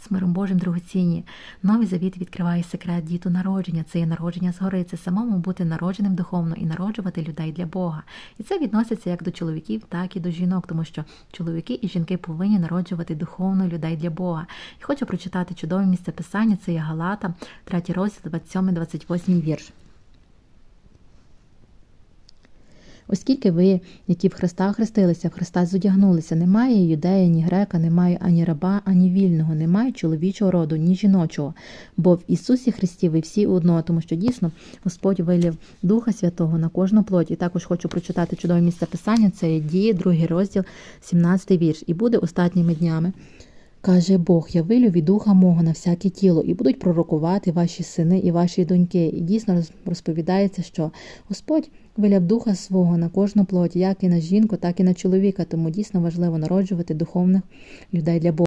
з миром Божим дорогоцінні. Новий завіт відкриває секрет діту народження. Це є народження згори, це самому бути народженим духовно і народжувати людей для Бога. І це відноситься як до чоловіків, так і до жінок, тому що чоловіки і жінки повинні народжувати духовно людей для Бога. І хочу прочитати чудове місце писання. Це є Галата, 3 розділ, 27-28 вірш. Оскільки ви, які в Христа хрестилися, в Христа зодягнулися, немає юдея, ні грека, немає ані раба, ані вільного, немає чоловічого роду, ні жіночого. Бо в Ісусі Христі ви всі одно, тому що дійсно Господь вилів Духа Святого на кожну плоть. І також хочу прочитати чудове місце писання. Це дії, другий розділ, 17 вірш. І буде останніми днями. Каже Бог, я вилю від духа мого на всяке тіло, і будуть пророкувати ваші сини і ваші доньки. І дійсно роз- розповідається, що Господь виляв духа свого на кожну плоть, як і на жінку, так і на чоловіка. Тому дійсно важливо народжувати духовних людей для Бога.